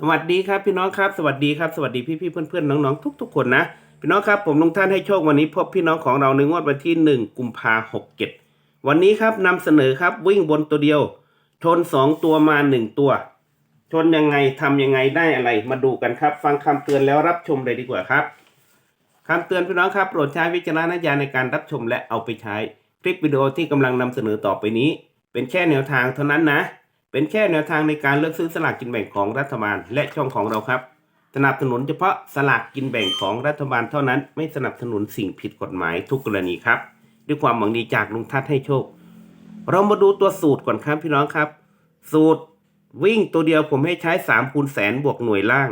สวัสดีครับพี่น้องครับ สวัสดีครับสวัสดีพี่พี่ๆเพื่อนๆน้องๆทุกคนนะพี่น้องครับผมลงท่านให้โชควันนี้พบพี่น้องของเราในงวดวันที่หนึ่งกุมภาหกเจ็ดวันนี้ครับนำเสนอครับวิ่งบนตัวเดียว ชนสองตัวมาหนึ่งตัว ชนยังไงทำยังไงได้อะไรมาดูกันครับ ฟังคำเตือนแล้วรับชมเลยดีกว่าครับคำเตือนพี่น้องครับโปรดใช้วิจารณญาณในการรับชมและเอาไปใช้คลิปวิดีโอที่กำลังนำเสนอต่อไปนี้ เป็นแค่แนวทางเท่านั้นนะ เป็นแค่แนวทางในการเลือกซื้อสลากกินแบ่งของรัฐบาล และช่องของเราครับ สนับสนุนเฉพาะสลากกินแบ่งของรัฐบาลเท่านั้น ไม่สนับสนุนสิ่งผิดกฎหมายทุกกรณีครับ ด้วยความหวังดีจากลุงทัศน์ให้โชค เรามาดูตัวสูตรก่อนครับพี่น้องครับ สูตรวิ่งตัวเดียวผมให้ใช้3คูณแสนบวกหน่วยล่าง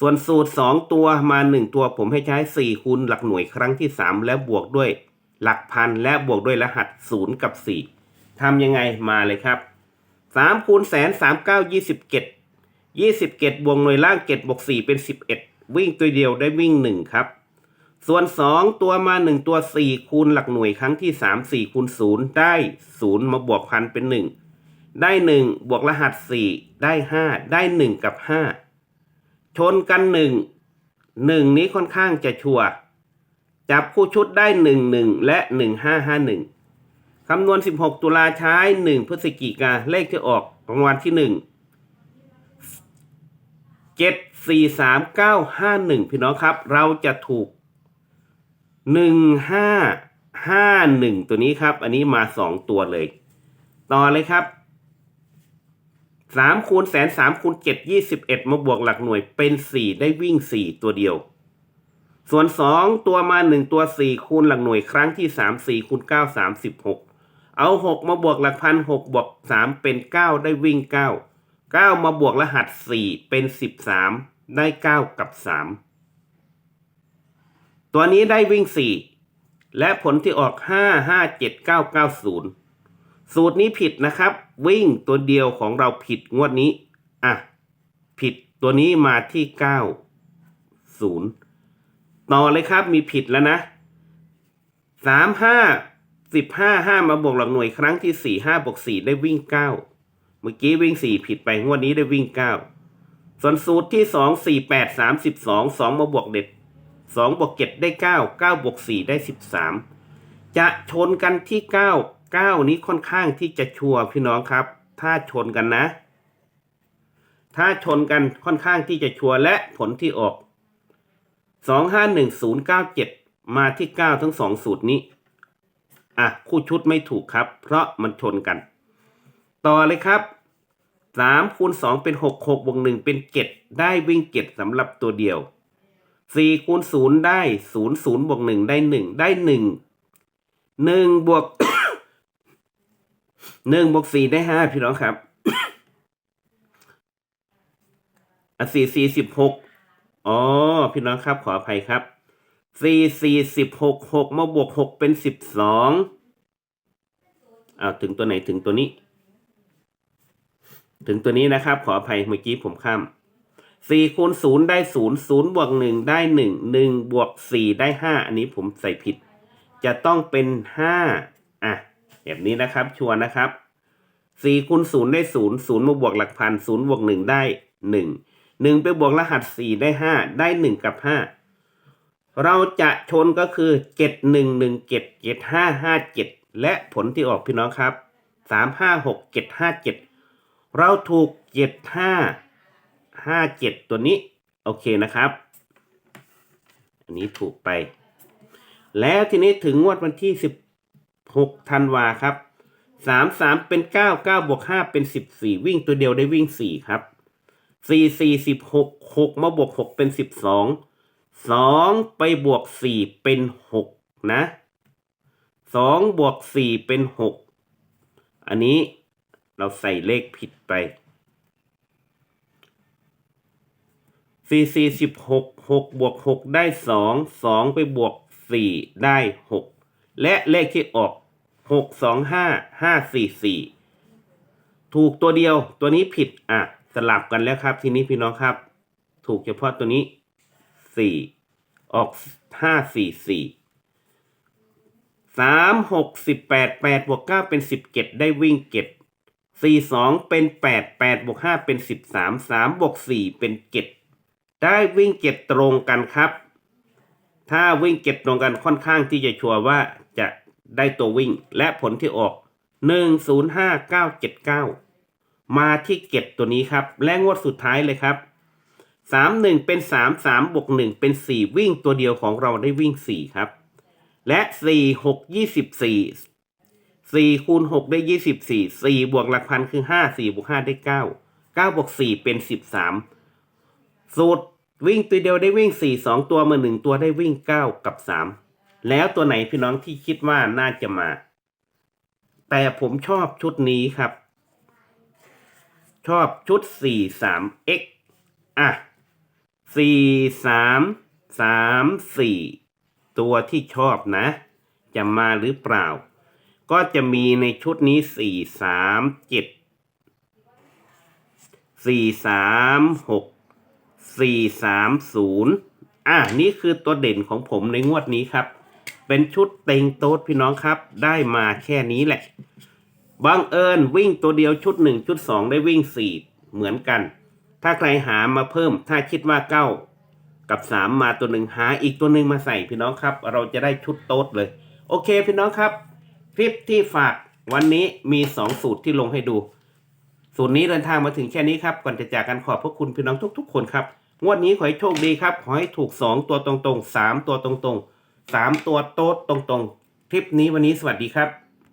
ส่วนสูตร 2 ตัวมา 1 ตัวผมให้ใช้4คูณหลักหน่วยครั้งที่ 3 แล้วบวกด้วย หลักพันและบวกด้วยรหัส 0 กับ 4ทำยังไงมาเลยครับ 3คูณแสน3 9 27 27บวกหน่วยล่าง7บวก4เป็น11วิ่งตัวเดียวได้วิ่ง1ครับ ส่วน2ตัวมา1ตัว4คูณหลักหน่วยครั้งที่3 4คูณ0ได้0มาบวกพันเป็น1ได้1บวกรหัส4ได้5ได้1กับ5ชนกัน1 1นี้ค่อนข้างจะชัวจับคู่ชุดได้1 1และ1551 คำนวณ 16 ตุลาใช้ 1 พฤศจิกาเลขที่ออกรางวัลที่ 1 7 4 3 9 5 1 พี่น้องครับ เราจะถูก 1 5 5 1 ตัวนี้ครับ อันนี้มา 2 ตัวเลย ต่อเลยครับ3คูณแสน3คูณ7 21 มาบวกหลักหน่วยเป็น 4 ได้วิ่ง 4 ตัวเดียวส่วน 2 ตัวมา 1 ตัว 4 คูณหลักหน่วยครั้งที่ 3 4คูณ9 36 เอา 6 มาบวกหลักพัน6บวก3 เป็น 9 ได้วิ่ง 9 9 มาบวกรหัส 4 เป็น 13 ได้ 9 กับ 3 ตัวนี้ได้วิ่ง 4 และผลที่ออก 5 5 7 9 9 0 สูตรนี้ผิดนะครับ วิ่งตัวเดียวของเราผิดงวดนี้ อะ ผิดตัวนี้มาที่ 9 0 ต่อเลยครับมีผิดแล้วนะสามห้า สิบห้าห้ามาบวกหลักหน่วยครั้งที่สี่ห้าบวกสี่ได้วิ่งเก้าเมื่อกี้วิ่งสี่ผิดไปงวดนี้ได้วิ่งเก้าส่วนสูตรที่สองสี่แปดสามสิบสองสองมาบวกเด็ดสองบวกเจ็ดได้เก้าเก้าบวกสี่ได้สิบสามจะชนกันที่เก้าเก้านี้ค่อนข้างที่จะชัวร์พี่น้องครับ ถ้าชนกันนะ ถ้าชนกันค่อนข้างที่จะชัวร์และผลที่ออกสองห้าหนึ่งศูนย์เก้าเจ็ดมาที่เก้าทั้งสองสูตรนี้ อะคู่ชุดไม่ถูกครับ เพราะมันชนกัน ต่อเลยครับสามคูณสองเป็นหกหกบวกหนึ่งเป็นเจ็ดได้วิ่งเจ็ดสำหรับตัวเดียวสี่คูณศูนย์ได้ศูนย์ศูนย์บวกหนึ่งได้หนึ่งได้หนึ่งหนึ่งบวกหนึ่งบวกสี่ได้ห้าพี่น้องครับอะสี่สี่สิบหกอ๋อ พี่น้องครับขออภัยครับ สี่สี่สิบหกหกมาบวกหกเป็นสิบสองอ้าวถึงตัวไหนถึงตัวนี้ ถึงตัวนี้นะครับ ขออภัยเมื่อกี้ผมข้ามสี่คูณศูนย์ได้ศูนย์ศูนย์บวกหนึ่งได้หนึ่งหนึ่งบวกสี่ได้ห้าอันนี้ผมใส่ผิด จะต้องเป็นห้าอะแบบนี้นะครับชัวร์นะครับสี่คูณศูนย์ได้ศูนย์ศูนย์มาบวกหลักพันศูนย์บวกหนึ่งได้หนึ่งหนึ่งไปบวกรหัสสี่ได้ห้าได้หนึ่งกับห้า เราจะชนก็คือเจ็ดหนึ่งหนึ่งเจ็ดเจ็ดห้าห้าเจ็ดและผลที่ออกพี่น้องครับสามห้าหกเจ็ดห้าเจ็ดเราถูกเจ็ดห้าห้าเจ็ดตัวนี้ โอเคนะครับ อันนี้ถูกไป แล้วทีนี้ถึงงวดวันที่สิบหกธันวาครับสามสามเป็นเก้าเก้าบวกห้าเป็นสิบสี่วิ่งตัวเดียวได้วิ่งสี่ครับสี่สี่สิบหกหกมาบวกหกเป็นสิบ สองไปบวกสี่เป็นหกนะสองบวกสี่เป็นหกอันนี้เราใส่เลขผิดไปสี่สี่สิบหกหกบวกหกได้สองสองไปบวกสี่ได้หกและเลขที่ออกหกสองห้าห้าสี่สี่ถูกตัวเดียวตัวนี้ผิดอะสลับกันแล้วครับ ทีนี้พี่น้องครับ ถูกเฉพาะตัวนี้ สี่ออกห้าสี่สี่สามหกสิบแปดแปดบวกเก้าเป็นสิบเจ็ดได้วิ่งเก็บสี่สองเป็นแปดแปดบวกห้าเป็นสิบสามสามบวกสี่เป็นเจ็ดได้วิ่งเจ็ดตรงกันครับ ถ้าวิ่งเจ็ดตรงกันค่อนข้างที่จะชัวร์ว่าจะได้ตัววิ่งและผลที่ออกหนึ่งศูนย์ห้าเก้าเจ็ดเก้ามาที่เก็บตัวนี้ครับ และงวดสุดท้ายเลยครับ สามหนึ่งเป็นสามสามบวกหนึ่งเป็นสี่วิ่งตัวเดียวของเราได้วิ่งสี่ครับ และสี่หกยี่สิบสี่สี่คูณหกได้ยี่สิบสี่สี่บวกหลักพันคือห้าสี่บวกห้าได้เก้าเก้าบวกสี่เป็นสิบสามสูตรวิ่งตัวเดียวได้วิ่งสี่สองตัวมาหนึ่งตัวได้วิ่งเก้ากับสามแล้วตัวไหนพี่น้องที่คิดว่าน่าจะมา แต่ผมชอบชุดนี้ครับ ชอบชุดสี่สาม x อะ สี่สามสามสี่ตัวที่ชอบนะ จะมาหรือเปล่า ก็จะมีในชุดนี้สี่สามเจ็ดสี่สามหกสี่สามศูนย์อะนี่คือตัวเด่นของผมในงวดนี้ครับ เป็นชุดเต็งโต๊ดพี่น้องครับ ได้มาแค่นี้แหละบังเอิญวิ่งตัวเดียวชุดหนึ่งชุดสองได้วิ่งสี่เหมือนกัน ถ้าใครหามาเพิ่ม ถ้าคิดว่าเก้ากับสามมาตัวหนึ่งหาอีกตัวหนึ่งมาใส่พี่น้องครับ เราจะได้ชุดโต๊ดเลย โอเคพี่น้องครับ คลิปที่ฝากวันนี้มีสองสูตรที่ลงให้ดู สูตรนี้เดินทางมาถึงแค่นี้ครับก่อนจะจากกันขอบพระคุณพี่น้องทุก ๆ คนครับงวดนี้ขอให้โชคดีครับขอให้ถูกสองตัวตรงๆสามตัวตรงๆสามตัวโต๊ดตรงๆคลิปนี้วันนี้สวัสดีครับ